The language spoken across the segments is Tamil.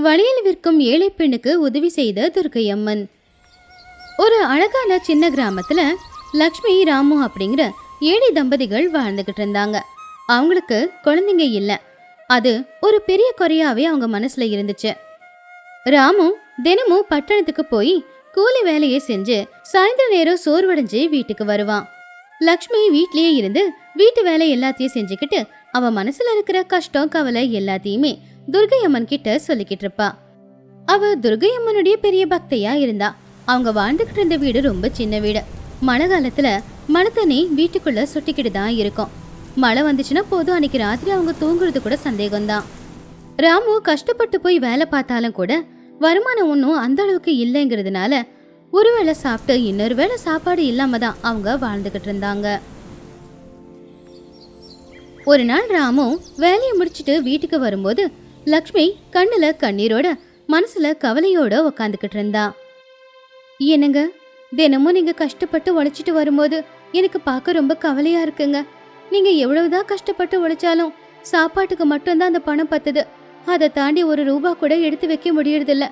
வழியில் விற்கும் ஏழை பெண்ணுக்கு உதவி செய்த துர்க்கையம்மன். ஒரு அழகான சின்ன கிராமத்தில் லக்ஷ்மி ராமு அப்படிங்கிற ஏழை தம்பதிகள் வாழ்ந்துகிட்டு இருந்தாங்க. அவங்களுக்கு குழந்தைங்க இல்லை. அது ஒரு பெரிய குறையாவே அவங்க மனசுல இருந்துச்சு. ராமு தினமும் பட்டணத்துக்கு போய் கூலி வேலையை செஞ்சு சாயந்தர நேரம் சோர்வடைஞ்சு வீட்டுக்கு வருவான். லக்ஷ்மி வீட்லயே இருந்து வீட்டு வேலை எல்லாத்தையும் செஞ்சுக்கிட்டு அவ மனசுல இருக்கிற கஷ்டம் கவலை எல்லாத்தையுமே துர்கையம்மன் கிட்ட சொல்லிக்கிட்டு இருப்பா. அவ துர்கையம்மனுடைய பெரிய பக்தையா இருந்தா. அவங்க வாழ்ந்துகிட்டு இருந்த வீடு ரொம்ப சின்ன வீடு. மழை காலத்துல மழை தண்ணி வீட்டுக்குள்ள சுட்டிக்கிட்டு தான் இருக்கும். மழை வந்துச்சுன்னா போதும் அன்னைக்கு ராத்திரி அவங்க தூங்குறது கூட சந்தேகம்தான். ராமு கஷ்டப்பட்டு போய் வேலை பார்த்தாலும் கூட வருமானம் ஒன்றும் அந்த அளவுக்கு இல்லைங்கிறதுனால ஒரு வேளை சாப்பிட்டு இன்னொரு வேளை சாப்பாடு இல்லாம தான் அவங்க வாழ்ந்துகிட்டு இருந்தாங்க. ஒரு நாள் ராமு வேலையை முடிச்சுட்டு வீட்டுக்கு வரும்போது லக்ஷ்மி கண்ணுல கண்ணீரோட மனசுல கவலையோட உக்காந்துக்கிட்டு இருந்தா. என்னங்க தினமும் நீங்க கஷ்டப்பட்டு உழைச்சிட்டு வரும்போது எனக்கு பார்க்க ரொம்ப கவலையா இருக்குங்க. நீங்க எவ்வளவுதான் கஷ்டப்பட்டு உழைச்சாலும் சாப்பாட்டுக்கு மட்டும்தான் அந்த பணம் பத்துது. அதை தாண்டி ஒரு ரூபா கூட எடுத்து வைக்க முடியறதில்ல.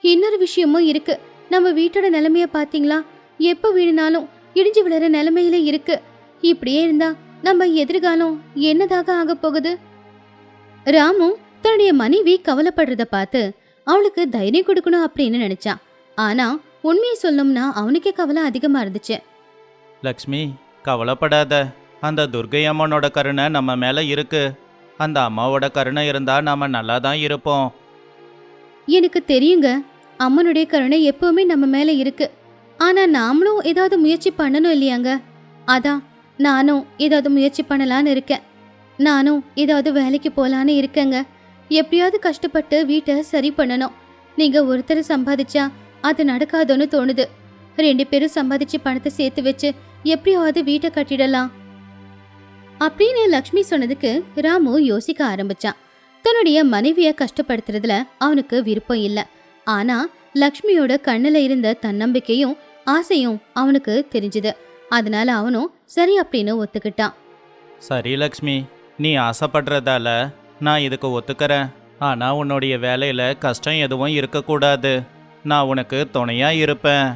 இன்னொரு விஷயமும் இருக்கு. நம்ம வீட்டோட நிலைமைய பாத்தீங்களா? எப்போ வீடுனாலும் இடிஞ்சு விழுற நிலைமையில இருக்கு. இப்படியே இருந்தா நம்ம எதிர்காலம் என்னதாக ஆக போகுது? ராமு தன்னுடைய மனைவி கவலைப்படுறத பார்த்து அவளுக்கு தைரியம் கொடுக்கணும் அப்படின்னு நினைச்சான் ஆனா உண்மையை சொல்லணும்னா அவனுக்கே கவலை அதிகமா இருந்துச்சு. லக்ஷ்மி கவலைப்படாத. அந்த துர்கை அம்மனோட கருணை நம்ம மேலே இருக்கு. அந்த அம்மாவோட கருணை இருந்தா நாம நல்லா தான் இருப்போம். எனக்கு தெரியுங்க அம்மனுடைய கருணை எப்பவுமே நம்ம மேல இருக்கு. ஆனா நாமளும் ஏதாவது முயற்சி பண்ணணும் இல்லையாங்க? அதான் நானும் ஏதாவது முயற்சி பண்ணலான்னு இருக்கேன். நானும் ஏதாவது வேலைக்கு போலான்னு இருக்கேங்க. எப்படியாவது கஷ்டப்பட்டு வீட்டை சரி பண்ணணும். நீங்க ஒருத்தர் சம்பாதிச்சா அது நடக்காதோன்னு தோணுது. ரெண்டு பேரும் சம்பாதிச்சு பணத்தை சேர்த்து வச்சு எப்படியாவது வீட்டை கட்டிடலாம். அப்படின்னு லக்ஷ்மி சொன்னதுக்கு ராமு யோசிக்க ஆரம்பிச்சான். தன்னுடைய மனைவியை கஷ்டப்படுத்துறதுல அவனுக்கு விருப்பம் இல்ல. ஆனா லக்ஷ்மியோட கண்ணுல இருந்த தன்னம்பிக்கையும் ஆசையும் அவனுக்கு தெரிஞ்சுது. அதனால அவனும் சரி அப்படின்னு ஒத்துக்கிட்டான். சரி லக்ஷ்மி நீ ஆசைப்படுறதால நான் இதுக்கு ஒத்துக்கிறேன். ஆனால் உன்னுடைய வேலையில் கஷ்டம் எதுவும் இருக்கக்கூடாது. நான் உனக்கு துணையாக இருப்பேன்.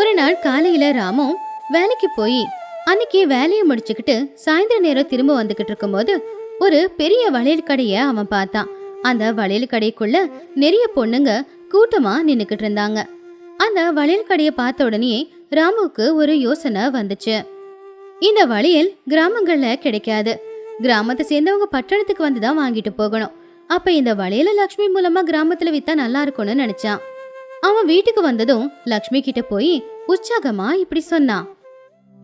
ஒரு நாள் காலையில ராமு வேலைக்கு போய் அன்னைக்கு வேலையை முடிச்சுக்கிட்டு சாயந்தர நேரம் திரும்ப வந்துகிட்டு இருக்கும்போது ஒரு பெரிய வளையல் கடைய அவன் பார்த்தான். அந்த வளையல் கடைக்குள்ள நிறைய பொண்ணுங்க கூட்டமா நின்னுக்கிட்டு இருந்தாங்க. அந்த வளையல் கடையை பார்த்த உடனே ராமுவுக்கு ஒரு யோசனை வந்துச்சு. இந்த வளையல் கிராமங்கள்ல கிடைக்காது. கிராமத்தை சேர்ந்தவங்க பட்டணத்துக்கு வந்து தான் வாங்கிட்டு போகணும். அப்ப இந்த வளையல லக்ஷ்மி மூலமா கிராமத்துல வித்தா நல்லா இருக்கும்னு நினைச்சான். அவன் வீட்டுக்கு வந்ததும் லக்ஷ்மி கிட்ட போய் உற்சாகமா இப்படி சொன்னான்.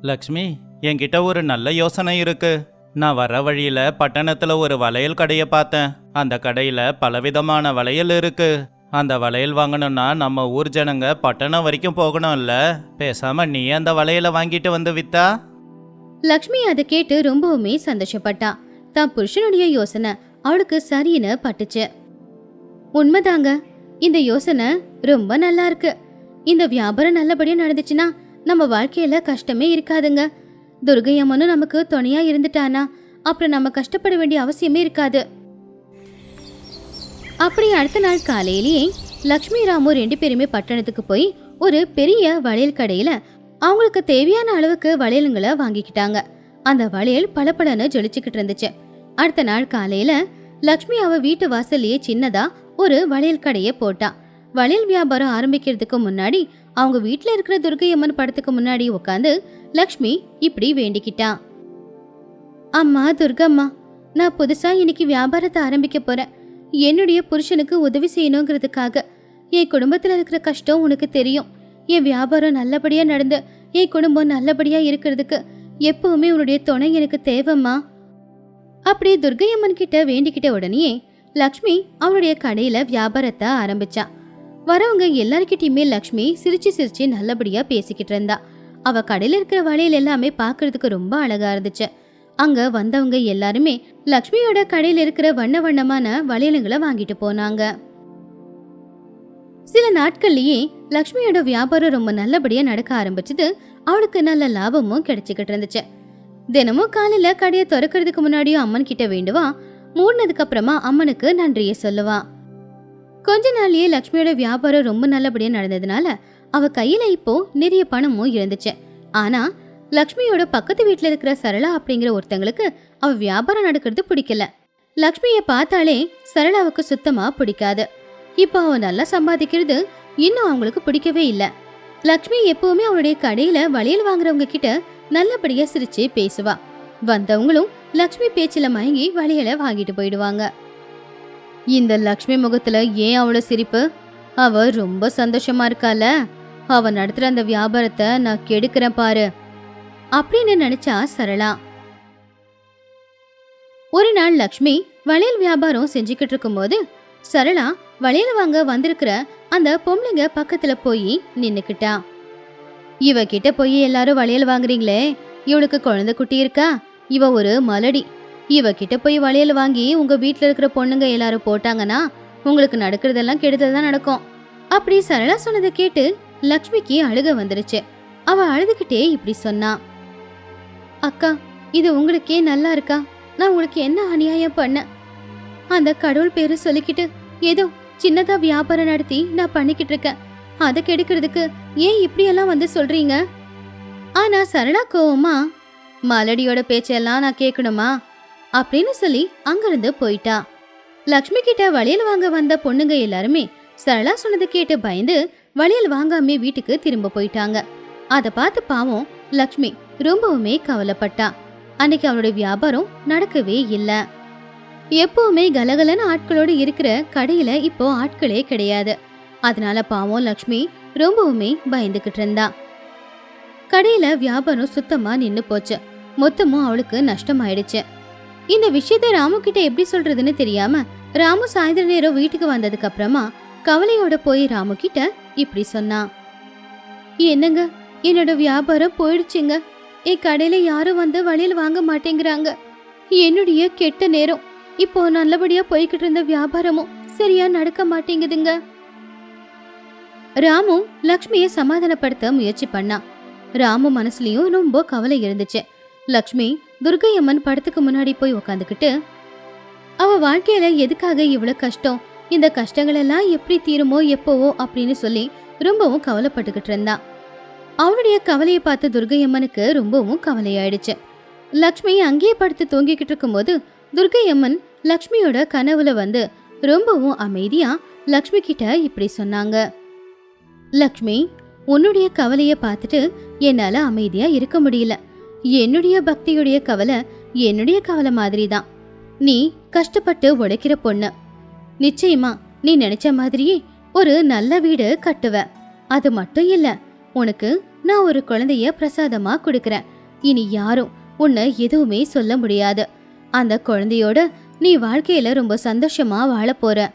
லக்ஷ்மி என்கிட்ட ஒரு நல்ல யோசனை இருக்கு. நான் வர வழியில பட்டணத்துல ஒரு வளையல் கடையை பார்த்தேன். அந்த கடையில பலவிதமான வளையல் இருக்கு. அந்த வளையல் வாங்கணும்னா நம்ம ஊர் ஜனங்க பட்டணம் வரைக்கும் போகணும்ல. பேசாம நீ அந்த வளையலை வாங்கிட்டு வந்து வித்தா? லக்ஷ்மி அதை கேட்டு ரொம்பவுமே சந்தோஷப்பட்டா. தான் புருஷனுடைய யோசனை அவளுக்கு சரின்னு பட்டுச்சு. உண்மைதாங்க இந்த யோசனை ரொம்ப நல்லா இருக்கு. இந்த வியாபாரம் நல்லபடியா நடந்துச்சுன்னா நம்ம வாழ்க்கையில கஷ்டமே இருக்காதுங்க. துர்கை அம்மனும் நமக்கு துணையா இருந்துட்டானா அப்புறம் நம்ம கஷ்டப்பட வேண்டிய அவசியமே இருக்காது. அப்படி அடுத்த நாள் காலையிலேயே லக்ஷ்மி ராமு ரெண்டு பேருமே பட்டணத்துக்கு போய் ஒரு பெரிய வளையல் கடையில அவங்களுக்கு தேவையான அளவுக்கு வளையலுங்களை வாங்கிக்கிட்டாங்க. அந்த வளையல் பளபளன்னு ஜொலிச்சுக்கிட்டு இருந்துச்சு. அடுத்த நாள் காலையில லக்ஷ்மி அவ வீட்டு வாசல்லையே சின்னதா ஒரு வளையல் கடையை போட்டா. வளையல் வியாபாரம் ஆரம்பிக்கிறதுக்கு முன்னாடி அவங்க வீட்டில் இருக்கிற துர்கையம்மன் படத்துக்கு முன்னாடி உட்காந்து லக்ஷ்மி இப்படி வேண்டிக்கிட்டா. அம்மா துர்கம்மா நான் புதுசா இன்னைக்கு வியாபாரத்தை ஆரம்பிக்க போறேன். என்னுடைய புருஷனுக்கு உதவி செய்யணுங்கிறதுக்காக என் குடும்பத்துல இருக்கிற கஷ்டம் உனக்கு தெரியும். என் வியாபாரம் நல்லபடியா நடந்து என் குடும்பம் நல்லபடியா இருக்கிறதுக்கு எப்பவுமே உன்னுடைய துணை எனக்கு தேவைம்மா. அப்படி துர்கையம்மன் கிட்ட வேண்டிக்கிட்ட உடனே லக்ஷ்மி அவனுடைய கடையில வியாபாரத்தை ஆரம்பிச்சா. வரவங்க எல்லார்கிட்டயுமே லக்ஷ்மி சிரிச்சு சிரிச்சு நல்லபடியா பேசிக்கிட்டு இருந்தா. அவ கடையில இருக்கிற வளையல் எல்லாமே பார்க்கறதுக்கு ரொம்ப அழகா இருந்துச்சு. அங்க வந்தவங்க எல்லாருமே லக்ஷ்மியோட கடையில இருக்கிற வண்ண வண்ணமான வளையலுங்களை வாங்கிட்டு போனாங்க. சில நாட்கள்லயே லக்ஷ்மியோட வியாபாரம் ரொம்ப நல்லபடியா நடக்க ஆரம்பிச்சது அவளுக்கு நல்ல லாபமும் கிடைச்சிக்கிட்டு இருந்துச்சு. தினமும் காலையில கடையை திறக்கிறதுக்கு முன்னாடியும் அம்மன் கிட்ட வேண்டுவா? மூடினதுக்கு அப்புறமா அம்மனுக்கு நன்றியை சொல்லுவா. கொஞ்ச நாள்லயே லக்ஷ்மியோட வியாபாரம் ரொம்ப நல்லபடியா நடந்ததுனால அவ கையில இப்போ நிறைய பணமும் இருந்துச்சு. ஆனா லக்ஷ்மியோட பக்கத்து வீட்டுல இருக்கிற சரளா அப்படிங்கிற ஒருத்தங்களுக்கு அவ வியாபாரம் நடக்கிறது பிடிக்கல. லக்ஷ்மிய பார்த்தாலே சரளாவுக்கு சுத்தமா பிடிக்காது. இப்போ அவ நல்லா சம்பாதிக்கிறது இன்னும் அவங்களுக்கு பிடிக்கவே இல்ல. லக்ஷ்மி எப்பவுமே அவளுடைய கடையில வளையல் வாங்குறவங்க கிட்ட நல்லபடியா சிரிச்சு பேசுவா. வந்தவங்களும் லக்ஷ்மி பேச்சுல மயங்கி வளையலை வாங்கிட்டு போயிடுவாங்க. இந்த லக்ஷ்மி முகத்துல ஏன் அவளோட சிரிப்பு? அவ ரொம்ப சந்தோஷமா இருக்கால. அவ நடத்துற அந்த வியாபாரத்தை நான் கெடுக்கிறேன் பாரு. அப்படின்னு நினைச்சா சரளா. ஒரு நாள் லக்ஷ்மி வளையல் வியாபாரம் செஞ்சுக்கிட்டு இருக்கும்போது சரளா வளையல் வாங்க வந்திருக்கிற அந்த பொம்பளைங்க பக்கத்துல போய் நின்னுக்கிட்டா. இவ கிட்ட போய் எல்லாரும் வளையல் வாங்குறீங்களே இவளுக்கு குழந்தை குட்டி இருக்கா? இவ ஒரு மலடி. இவ கிட்ட போய் வளையல் வாங்கி உங்க வீட்டுல இருக்கிற பொண்ணுங்க எல்லாரும் போட்டாங்கன்னா உங்களுக்கு நடக்கிறதெல்லாம் கெடுதல் தான் நடக்கும். அப்படி சரளா சொன்னதை கேட்டு லக்ஷ்மிக்கு அழுக வந்துருச்சு. அவ அழுதுகிட்டே இப்படி சொன்னா. அக்கா இது உங்களுக்கே நல்லா இருக்கா? நான் உங்களுக்கு என்ன அநியாயம் பண்ண? அந்த கடவுள் பேரு சொல்லிக்கிட்டு ஏதோ சின்னதா வியாபாரம் நடத்தி நான் பண்ணிக்கிட்டு இருக்கேன். அதை கெடுக்கிறதுக்கு ஏன் இப்படியெல்லாம் வந்து சொல்றீங்க? ஆனா சரளா கோவமா மலடியோட பேச்செல்லாம் நான் கேட்கணுமா? அப்படின்னு சொல்லி அங்கிருந்து போயிட்டா. லக்ஷ்மி கிட்ட வளையல் வாங்க வந்த பொண்ணுங்க எல்லாருமே சரளா சொன்னதை கேட்டு பயந்து வளையல் வாங்காமே வீட்டுக்கு திரும்ப போயிட்டாங்க. அத பார்த்து பாவம் லக்ஷ்மி ரொம்பவுமே கவலைப்பட்டா. அன்னைக்கு அவளுடைய வியாபாரம் நடக்கவே இல்ல. எப்பவுமே கலகலன்னு ஆட்களோடு இருக்கிற கடையில இப்போ ஆட்களே கிடையாது. அதனால பாவம் லக்ஷ்மி ரொம்பவுமே பயந்துகிட்டு இருந்தா. கடையில வியாபாரம் சுத்தமா நின்னு போச்சு. மொத்தமும் அவளுக்கு நஷ்டமாயிடுச்சு. இந்த விஷயத்த ராமு கிட்ட எப்படி சொல்றதுன்னு தெரியாம ராமு சாயந்தர நேரம் வீட்டுக்கு வந்ததுக்கு அப்புறமா கவலையோட போய் ராமு கிட்ட இப்படி சொன்னா. என்னங்க? என்னோட வியாபாரம் போயிடுச்சுங்க. என் கடையில யாரும் வந்து வழியில் வாங்க மாட்டேங்கிறாங்க. என்னுடைய கெட்ட நேரம் இப்போ நல்லபடியா போய்கிட்டு இருந்த வியாபாரமும் சரியா நடக்க மாட்டேங்குதுங்க. ராமு லக்ஷ்மிய சமாதானப்படுத்த முயற்சி பண்ணா. ராமு மனசுலயும் ரொம்ப கவலை இருந்துச்சு. லக்ஷ்மி துர்கை அம்மன் படத்துக்கு முன்னாடி போய் உக்காந்துக்கிட்டு அவ வாழ்க்கையில எதுக்காக இவ்வளவு கஷ்டம்? இந்த கஷ்டங்கள் எல்லாம் எப்படி தீருமோ எப்போவோ? அப்படின்னு சொல்லி ரொம்பவும் கவலைப்பட்டுக்கிட்டு இருந்தா. அவனுடைய கவலையை பார்த்து துர்கை அம்மனுக்கு ரொம்பவும் கவலையாயிடுச்சு. லக்ஷ்மி அங்கேயே படுத்து தூங்கிக்கிட்டு இருக்கும்போது துர்கை அம்மன் லக்ஷ்மியோட கனவுல வந்து ரொம்பவும் அமைதியா லக்ஷ்மி கிட்ட இப்படி சொன்னாங்க. லக்ஷ்மி உன்னுடைய கவலைய பார்த்துட்டு என்னால அமைதியா இருக்க முடியல. என்னுடைய பக்தியுடைய கவலை என்னுடைய கவலை மாதிரி தான் நீ கஷ்டப்பட்டு உழைக்கிற பொண்ணு. நிச்சயமா நீ நினைச்ச மாதிரியே ஒரு நல்ல வீடு கட்டுவ. அது மட்டும் இல்ல உனக்கு நான் ஒரு குழந்தைய பிரசாதமா கொடுக்கறேன். இனி யாரும் உன்னை எதுவுமே சொல்ல முடியாது. அந்த குழந்தையோட நீ வாழ்க்கையில ரொம்ப சந்தோஷமா வாழப் போற.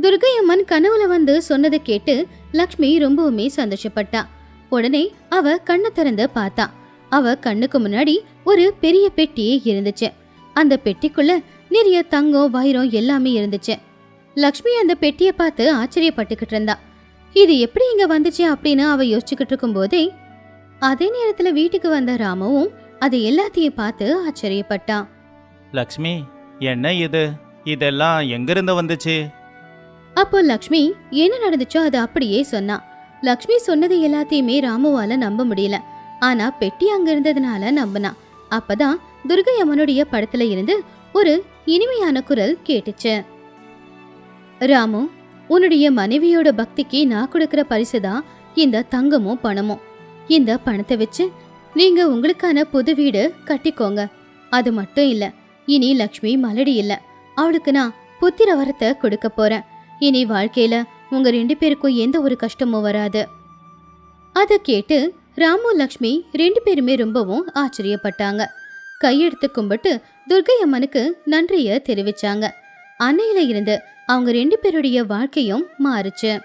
துர்கையம்மன் கனவுல வந்து சொன்னதை கேட்டு லக்ஷ்மி ரொம்பவுமே சந்தோஷப்பட்டா. உடனே அவ கண்ணை திறந்து பார்த்தா. அவ கண்ணுக்கு முன்னாடி ஒரு பெரிய பெட்டியே இருந்துச்சு. அந்த பெட்டிக்குள்ள நிறைய தங்கம் வைரம் எல்லாமே இருந்துச்சு. லக்ஷ்மி அந்த பெட்டியை பார்த்து ஆச்சரியப்பட்டுக்கிட்டு இருந்தா. இது எப்படி இங்க வந்துச்சு அப்படின்னு அவ யோசிச்சுக்கிட்டு இருக்கும்போதே அதே நேரத்துல வீட்டுக்கு வந்த ராமவும் அது எல்லாத்தையும் பார்த்து ஆச்சரியப்பட்டான் லக்ஷ்மி என்ன இது? இதெல்லாம் எங்கிருந்து வந்துச்சு? அப்போ லக்ஷ்மி என்ன நடந்துச்சோ அது அப்படியே சொன்னா. லக்ஷ்மி சொன்னது எல்லாத்தையுமே ராமுவால நம்ப முடியல. ஆனா பெட்டி அங்க இருந்ததுனால நம்பினா. அப்பதான் துர்கை அம்மனுடைய படத்துல இருந்து ஒரு இனிமையான குரல் கேட்டுச்சு. ராமு உன்னுடைய மனைவியோட பக்திக்கு நான் கொடுக்கிற பரிசு தான் இந்த தங்கமும் பணமும் இந்த பணத்தை வச்சு நீங்க உங்களுக்கான புது வீடு கட்டிக்கோங்க. அது மட்டும் இல்லை இனி லக்ஷ்மி மலடி இல்ல. அவளுக்கு நான் புத்திர வரத்தை கொடுக்க போறேன். இனி வாழ்க்கையில உங்க ரெண்டு பேருக்கும் எந்த ஒரு கஷ்டமும் வராது. அதை கேட்டு ராமு லக்ஷ்மி ரெண்டு பேருமே ரொம்பவும் ஆச்சரியப்பட்டாங்க. கையெடுத்து கும்பிட்டு துர்கை அம்மனுக்கு நன்றிய தெரிவிச்சாங்க. அன்னையில இருந்து அவங்க ரெண்டு பேருடைய வாழ்க்கையும் மாறுச்சு.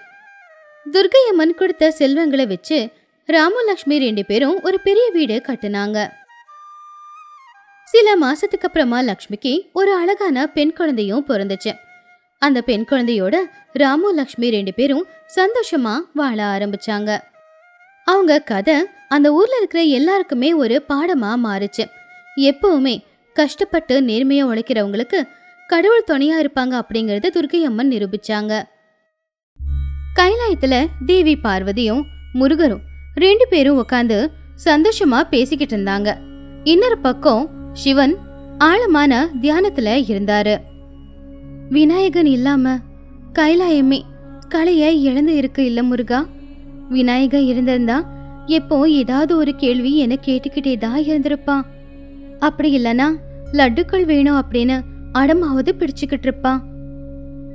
துர்கை அம்மன் கொடுத்த செல்வங்களை வச்சு ராமு லக்ஷ்மி ரெண்டு பேரும் ஒரு பெரிய வீடு கட்டுனாங்க. சில மாசத்துக்கு அப்புறமா லக்ஷ்மிக்கு ஒரு அழகான பெண் குழந்தையும் பிறந்துச்சு. அந்த பெண் குழந்தையோட ராமு லக்ஷ்மி ரெண்டு பேரும் சந்தோஷமா வாழ ஆரம்பிச்சாங்க. அவங்க கதை அந்த ஊர்ல இருக்கிற எல்லாருக்குமே ஒரு பாடமா மாறுச்சு. எப்பவுமே கஷ்டப்பட்டு நேர்மையா உழைக்கிறவங்களுக்கு கடவுள் துணையா இருப்பாங்க அப்படிங்கறத துர்க்கை அம்மன் நிரூபிச்சாங்க. கைலாயத்துல தேவி பார்வதியும் முருகரும் ரெண்டு பேரும் உட்காந்து சந்தோஷமா பேசிக்கிட்டு இருந்தாங்க. இன்னொரு பக்கம் சிவன் ஆழமான தியானத்துல இருந்தாரு. விநாயகன் இல்லாம கைலாயமே கலைய இழந்து இருக்கு இல்ல முருகா? விநாயகர் இருந்திருந்தா எப்போ ஏதாவது ஒரு கேள்வி என கேட்டுக்கிட்டே தான் இருந்திருப்பான். அப்படி இல்லனா லட்டுக்கள் வேணும் அப்படின்னு அடமாவது பிடிச்சுக்கிட்டு இருப்பான்.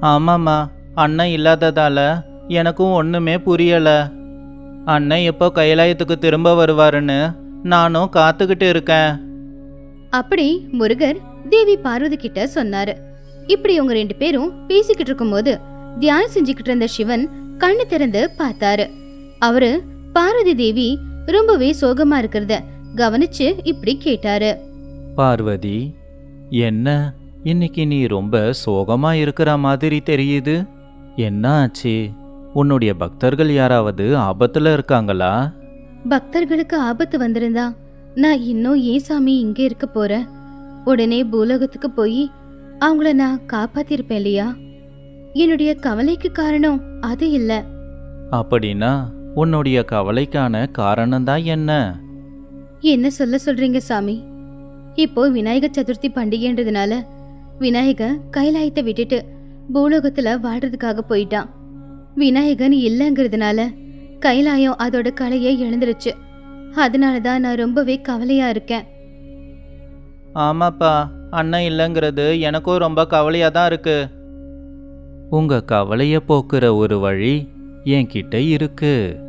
ஆமாம்மா அண்ணன் இல்லாததால எனக்கும் ஒன்றுமே புரியல. அண்ணன் எப்போ கைலாயத்துக்கு திரும்ப வருவாருன்னு நானும் காத்துக்கிட்டு இருக்கேன். அப்படி முருகர் தேவி பார்வதி கிட்ட சொன்னாரு. இப்படி அவங்க ரெண்டு பேரும் பேசிக்கிட்டு இருக்கும்போது தியானம் செஞ்சுக்கிட்டு இருந்த சிவன் கண்ணு திறந்து பார்த்தாரு. அவரு பார்வதி தேவி ரொம்பவே சோகமா இருக்கிறத கவனிச்சு இப்படி கேட்டாரு. பார்வதி என்ன? இன்னைக்கு நீ ரொம்ப சோகமா இருக்கிற மாதிரி தெரியுது. என்ன ஆச்சு? உன்னுடைய பக்தர்கள் யாராவது ஆபத்துல இருக்காங்களா? பக்தர்களுக்கு ஆபத்து வந்திருந்தா நான் இன்னும் ஏன் சாமி இங்க இருக்க போறேன் உடனே பூலோகத்துக்கு போய் அவங்கள நான் காப்பாத்திருப்பேன் இல்லையா? என்னுடைய கவலைக்கு காரணம் அது இல்ல. அப்படின்னா உன்னுடைய கவலைக்கான காரணம்தான் என்ன? என்ன சொல்ல சொல்றீங்க சாமி? இப்போ விநாயகர் சதுர்த்தி பண்டிகைன்றதுனால விநாயகர் கைலாயத்தை விட்டுட்டு பூலோகத்துல வாழ்றதுக்காக போயிட்டான். விநாயகன் இல்லைங்கிறதுனால கைலாயம் அதோட கலையை இழந்துருச்சு. அதனால தான் நான் ரொம்பவே கவலையா இருக்கேன். ஆமாப்பா அண்ணன் இல்லைங்கிறது எனக்கும் ரொம்ப கவலையா தான் இருக்கு. உங்க கவலைய போக்குற ஒரு வழி என்கிட்ட இருக்கு.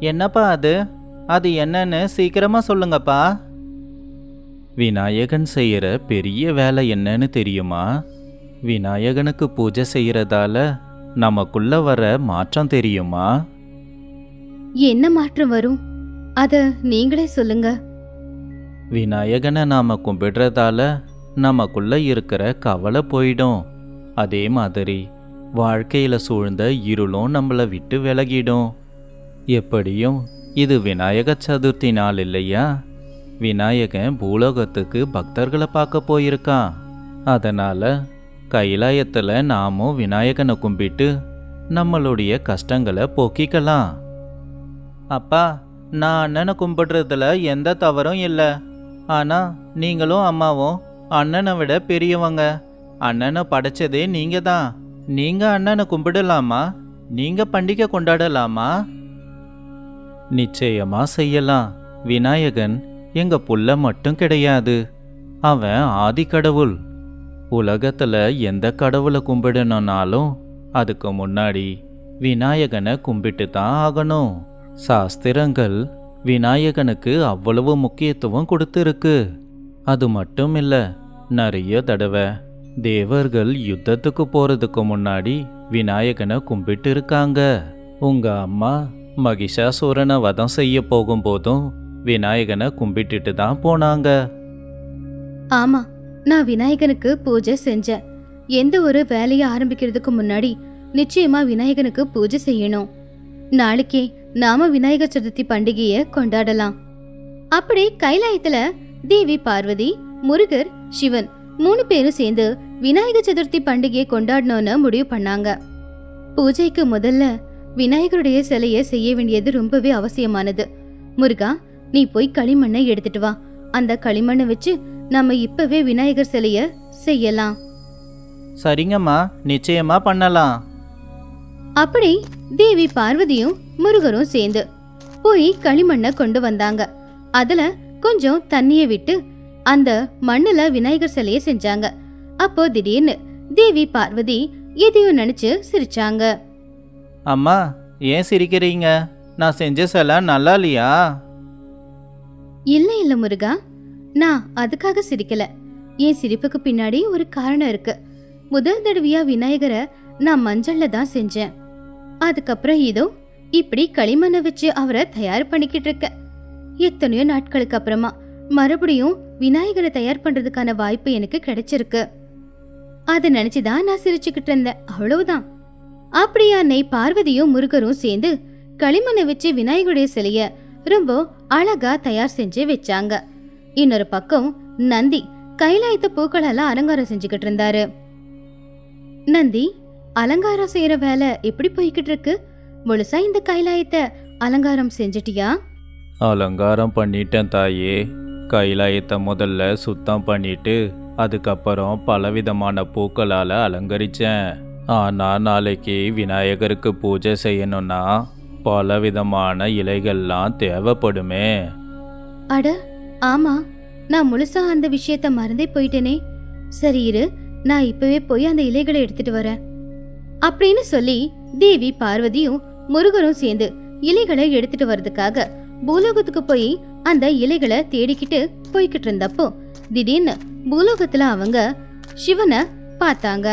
என்னப்பா அது? அது என்னன்னு சீக்கிரமா சொல்லுங்கப்பா. விநாயகன் செய்யற பெரிய வேலை என்னன்னு தெரியுமா? விநாயகனுக்கு பூஜை செய்யறதால நமக்குள்ள வர மாற்றம் தெரியுமா? என்ன மாற்றம் வரும்? அத நீங்களே சொல்லுங்க. விநாயகனை நாம கும்பிடுறதால நமக்குள்ள இருக்கிற கவலை போயிடும். அதே மாதிரி வாழ்க்கையில சூழ்ந்த இருளும் நம்மள விட்டு விலகிடும். எப்படியும் இது விநாயக சதுர்த்தி நாள் இல்லையா? விநாயகன் பூலோகத்துக்கு பக்தர்களை பார்க்க போயிருக்கான். அதனால கைலாயத்தில் நாமும் விநாயகனை கும்பிட்டு நம்மளுடைய கஷ்டங்களை போக்கிக்கலாம். அப்பா நான் அண்ணனை கும்பிடுறதுல எந்த தவறும் இல்லை. ஆனால் நீங்களும் அம்மாவும் அண்ணனை விட பெரியவங்க. அண்ணனை படைச்சதே நீங்கள் தான் நீங்கள் அண்ணனை கும்பிடலாமா? நீங்கள் பண்டிகை கொண்டாடலாமா? நிச்சயமா செய்யலாம். விநாயகன் எங்க புள்ள மட்டும் கிடையாது. அவன் ஆதி கடவுள். உலகத்துல எந்த கடவுளை கும்பிடணும்னாலும் அதுக்கு முன்னாடி விநாயகனை கும்பிட்டு தான் ஆகணும். சாஸ்திரங்கள் விநாயகனுக்கு அவ்வளவு முக்கியத்துவம் கொடுத்துருக்கு. அது மட்டும் இல்லை நிறைய தடவை தேவர்கள் யுத்தத்துக்கு போகிறதுக்கு முன்னாடி விநாயகனை கும்பிட்டு இருக்காங்க உங்கள் அம்மா மகிஷாசூரனை வதம் செய்ய போகும்போதும் விநாயகனை கும்பிட்டுட்டு தான் போனாங்க. ஆமா நான் விநாயகனுக்கு பூஜை செஞ்சேன். எந்த ஒரு வேலையை ஆரம்பிக்கிறதுக்கு முன்னாடி நிச்சயமா விநாயகனுக்கு பூஜை செய்யணும். நாளைக்கே நாம விநாயகர் சதுர்த்தி பண்டிகைய கொண்டாடலாம். அப்படி கைலாயத்துல தேவி பார்வதி முருகர் சிவன் மூணு பேரும் சேர்ந்து விநாயகர் சதுர்த்தி பண்டிகையை கொண்டாடணும்னு முடிவு பண்ணாங்க. பூஜைக்கு முதல்ல விநாயகருடைய சிலையை செய்ய வேண்டியது ரொம்பவே அவசியமானது. முருகா நீ போய் களிமண்ணை எடுத்துட்டு வா. அந்த களிமண்ணை வச்சு நம்ம இப்பவே விநாயகர் சிலைய செய்யலாம். சரிங்கம்மா நிச்சயமா பண்ணலாம். அப்படி தேவி பார்வதியும் முருகரும் சேர்ந்து போய் களிமண்ணை கொண்டு வந்தாங்க. அதுல கொஞ்சம் தண்ணிய விட்டு அந்த மண்ணுல விநாயகர் சிலைய செஞ்சாங்க. அப்போ திடீர்னு தேவி பார்வதி எதையும் நினைச்சு சிரிச்சாங்க. அம்மா ஏன் சிரிக்கிறீங்க? நான் செஞ்ச சிலை நல்லா இல்லையா? இல்ல இல்ல முருகா. நான் அதுக்காக சிரிக்கல. என் சிரிப்புக்கு பின்னாடி ஒரு காரணம் இருக்கு. முதல் தடவையா விநாயகரை நான் மஞ்சள்ல தான் செஞ்சேன். அதுக்கப்புறம் இதோ இப்படி களிமண்ணை வச்சு அவரை தயார் பண்ணிக்கிட்டு இருக்க. எத்தனையோ நாட்களுக்கு அப்புறமா மறுபடியும் விநாயகரை தயார் பண்றதுக்கான வாய்ப்பு எனக்கு கிடைச்சிருக்கு. அதை நினைச்சுதான் நான் சிரிச்சுக்கிட்டு இருந்தேன். அவ்வளவுதான். அப்படியா நெய் பார்வதியும் முருகரும் சேர்ந்து களிமண்ணை வச்சு விநாயகருடைய சிலைய ரொம்ப அழகா தயார் செஞ்சு வச்சாங்க. இன்னொரு பக்கம் நந்தி கைலாயத்த பூக்களால அலங்காரம் செஞ்சுக்கிட்டு இருந்தாரு. நந்தி அலங்காரம் செய்யற வேலை எப்படி போய்கிட்டு இருக்கு? முழுசா இந்த கைலாயத்தை அலங்காரம் செஞ்சிட்டியா? அலங்காரம் பண்ணிட்டேன் தாயே. கைலாயத்தை முதல்ல சுத்தம் பண்ணிட்டு அதுக்கப்புறம் பலவிதமான பூக்களால் அலங்கரிச்சேன். ஆனால் நாளைக்கு விநாயகருக்கு பூஜை செய்யணும்னா பலவிதமான இலைகள்லாம் தேவைப்படுமே. அட ஆமா. நான் முழுசா அந்த விஷயத்த மறந்தே போயிட்டேனே. சரி இரு நான் இப்பவே போய் அந்த இலைகளை எடுத்துட்டு வரேன். அப்படின்னு சொல்லி தேவி பார்வதியும் முருகரும் சேர்ந்து இலைகளை எடுத்துட்டு வர்றதுக்காக பூலோகத்துக்கு போய் அந்த இலைகளை தேடிக்கிட்டு போய்கிட்டு இருந்தப்போ திடீர்னு பூலோகத்துல அவங்க சிவனை பார்த்தாங்க.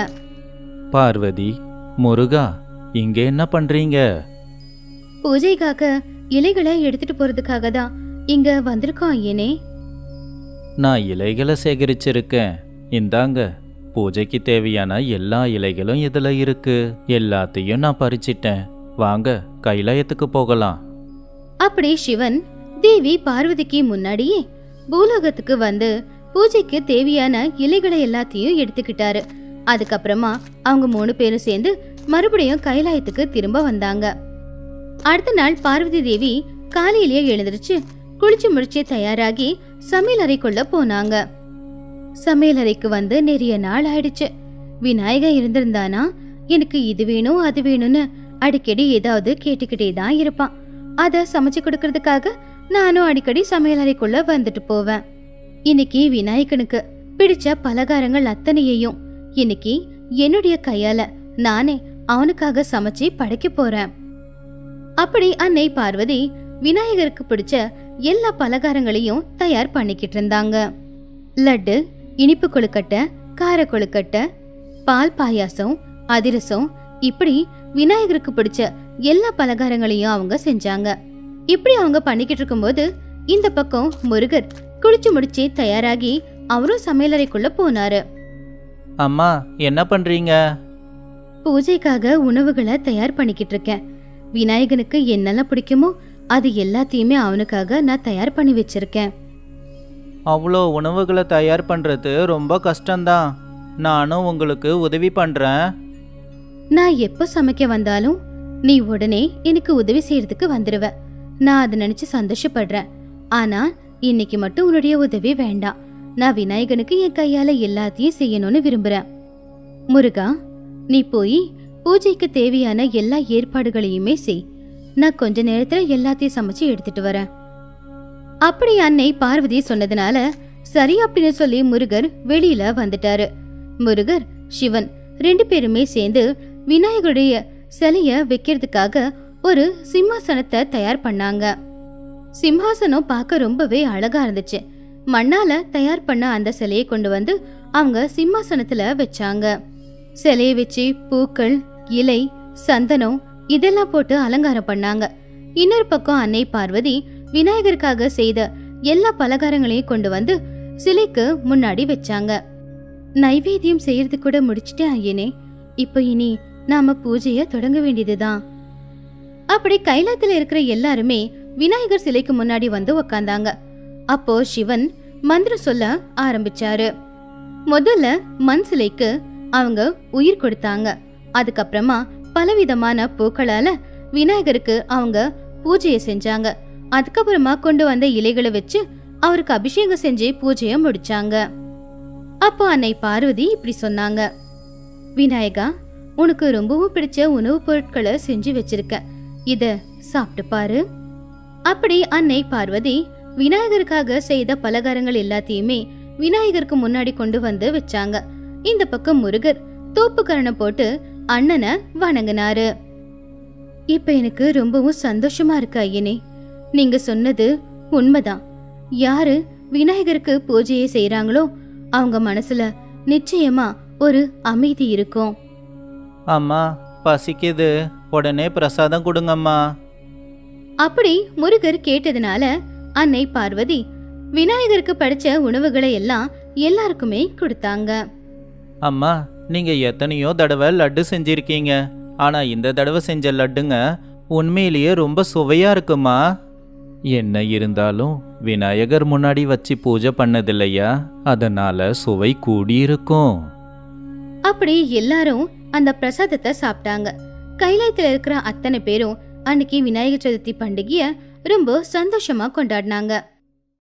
பார்வதி முருகா இங்கே என்ன பண்றீங்க? பூஜைக்காக இலைகளை எடுத்துட்டு போறதுக்காக தான் இங்க வந்திருக்கோம் ஐயனே நான் இலைகளை சேகரிச்சிருக்கேன். இந்தாங்க பூஜைக்கு தேவையான எல்லா இலைகளும் இதுல இருக்கு. எல்லாத்தையும் நான் பறிச்சிட்டேன். வாங்க கைலாயத்துக்கு போகலாம். அப்படி சிவன் தேவி பார்வதிக்கு முன்னாடியே பூலோகத்துக்கு வந்து பூஜைக்கு தேவையான இலைகளை எல்லாத்தையும் எடுத்துக்கிட்டாரு. அதுக்கப்புறமா அவங்க மூணு பேரும் சேர்ந்து மறுபடியும் கைலாயத்துக்கு திரும்ப வந்தாங்க. அடுத்த நாள் பார்வதி தேவி காலையிலேயே எழுந்திருச்சு குளிச்சு முடிச்சு தயாராகி சமையல் அறைக்குள்ள போனாங்க. சமையல் அறைக்கு வந்து நிறைய நாள் ஆயிடுச்சு. விநாயகர் இருந்திருந்தானா? எனக்கு இது வேணும் அது வேணும்னு அடிக்கடி ஏதாவது கேட்டுக்கிட்டே தான் இருப்பான். அதை சமைச்சு கொடுக்கறதுக்காக நானும் அடிக்கடி சமையல் அறைக்குள்ள வந்துட்டு போவேன். இன்னைக்கு விநாயகனுக்கு பிடிச்ச பலகாரங்கள் அத்தனையையும் இன்னைக்கு என்னுடைய கையால நானே அவனுக்காக சமைச்சு படைக்க போறேன். அப்படி அன்னை பார்வதி விநாயகருக்கு பிடிச்ச எல்லா பலகாரங்களையும் தயார் பண்ணிக்கிட்டு இருந்தாங்க. லட்டு இனிப்பு கொழுக்கட்டை கார கொழுக்கட்டை பால் பாயாசம் அதிரசம் இப்படி விநாயகருக்கு பிடிச்ச எல்லா பலகாரங்களையும் அவங்க செஞ்சாங்க. இப்படி அவங்க பண்ணிக்கிட்டு இருக்கும்போது இந்த பக்கம் முருகர் குளிச்சு முடிச்சு தயாராகி அவரும் சமையலறைக்குள்ள போனாரு. அம்மா என்ன பண்றீங்க? பூஜைக்காக உணவுகளை தயார் பண்ணிக்கிட்டு இருக்கேன். விநாயகனுக்கு என்னெல்லாம் பிடிக்குமோ அது எல்லாத்தையுமே அவனுக்காக நான் தயார் பண்ணி வச்சிருக்கேன். அவ்வளோ உணவுகளை தயார் பண்றது ரொம்ப கஷ்டம்தான். நானும் உங்களுக்கு உதவி பண்றேன். நான் எப்போ சமைக்க வந்தாலும் நீ உடனே எனக்கு உதவி செய்யறதுக்கு வந்துடுவ நான் அதை நினைச்சு சந்தோஷப்படுறேன். ஆனா இன்னைக்கு மட்டும் உன்னுடைய உதவி வேண்டாம். நான் விநாயகனுக்கு என் கையால எல்லாத்தையும் செய்யணும்னு விரும்புறேன். முருகா நீ போய் பூஜைக்கு தேவையான எல்லா ஏற்பாடுகளையுமே செய். நான் கொஞ்ச நேரத்துல எல்லாத்தையும் சமைச்சு எடுத்துட்டு வரேன். அப்படி அன்னை பார்வதி சொன்னதுனால சரி அப்படின்னு சொல்லி முருகர் வெளியில வந்துட்டாரு. முருகர் சிவன் ரெண்டு பேருமே சேர்ந்து விநாயகருடைய சிலைய வைக்கிறதுக்காக ஒரு சிம்மாசனத்தை தயார் பண்ணாங்க. சிம்ஹாசனம் பார்க்க ரொம்பவே அழகா இருந்துச்சு. மண்ணால தயார் பண்ண அந்த சிலையை கொண்டு வந்து அவங்க சிம்மாசனத்துல வச்சாங்க. சிலையை வச்சு பூக்கள் இலை சந்தனம் இதெல்லாம் போட்டு அலங்காரம் பண்ணாங்க. இன்னொரு பக்கம் அன்னை பார்வதி விநாயகருக்காக செய்த எல்லா பலகாரங்களையும் கொண்டு வந்து சிலைக்கு முன்னாடி வச்சாங்க. நைவேத்தியம் செய்யறது கூட முடிச்சிட்டேன் ஐயனே. இப்போ இனி நாம பூஜைய தொடங்க வேண்டியதுதான். அப்படி கைலாத்துல இருக்கிற எல்லாருமே விநாயகர் சிலைக்கு முன்னாடி வந்து உக்காந்தாங்க. அப்போ சிவன் மந்திரம் சொல்ல ஆரம்பிச்சாரு. முதல்ல மண் சிலைக்கு அவங்க உயிர் கொடுத்தாங்க. அதுக்கப்புறமா பலவிதமான பூக்களால விநாயகருக்கு அவங்க பூஜையை செஞ்சாங்க. அதுக்கப்புறமா கொண்டு வந்த இலைகளை வச்சு அவருக்கு அபிஷேகம் செஞ்சு பூஜையை முடிச்சாங்க. அப்போ அன்னை பார்வதி இப்படி சொன்னாங்க. விநாயகா உனக்கு ரொம்பவும் பிடிச்ச உணவுப் பொருட்களை செஞ்சு வச்சிருக்க. இத சாப்பிட்டு பாரு. அப்படி அன்னை பார்வதி விநாயகருக்காக செய்த பலகாரங்கள் எல்லாத்தையுமே விநாயகருக்கு முன்னாடி கொண்டு வந்து வச்சாங்க. இந்த பக்கம் முருகர் தோப்பு போட்டு அண்ணனை வணங்கினாரு. இப்ப எனக்கு ரொம்பவும் சந்தோஷமா இருக்கு ஐயனே. நீங்க சொன்னது உண்மைதான். யாரு விநாயகருக்கு பூஜையை செய்யறாங்களோ அவங்க மனசுல நிச்சயமா ஒரு அமைதி இருக்கும். அம்மா பசிக்குது. உடனே பிரசாதம் கொடுங்கம்மா. அப்படி முருகர் கேட்டதுனால அன்னை பார்வதி விநாயகருக்கு படிச்ச உணவுகளை எல்லாம் எல்லாருக்குமே கொடுத்தாங்க. அம்மா நீங்க எத்தனையோ தடவை லட்டு செஞ்சிருக்கீங்க. ஆனா இந்த தடவை செஞ்ச லட்டுங்க உண்மையிலேயே ரொம்ப சுவையா இருக்குமா? என்ன இருந்தாலும் விநாயகர் முன்னாடி வச்சு பூஜை பண்ணதில்லையா? அதனால சுவை கூடியிருக்கும். அப்படி எல்லாரும் அந்த பிரசாதத்தை சாப்பிட்டாங்க. கைலாயத்தில் இருக்கிற அத்தனை பேரும் அன்னைக்கு விநாயகர் சதுர்த்தி பண்டிகைய ரொம்ப சந்தோஷமா கொண்டாடினாங்க.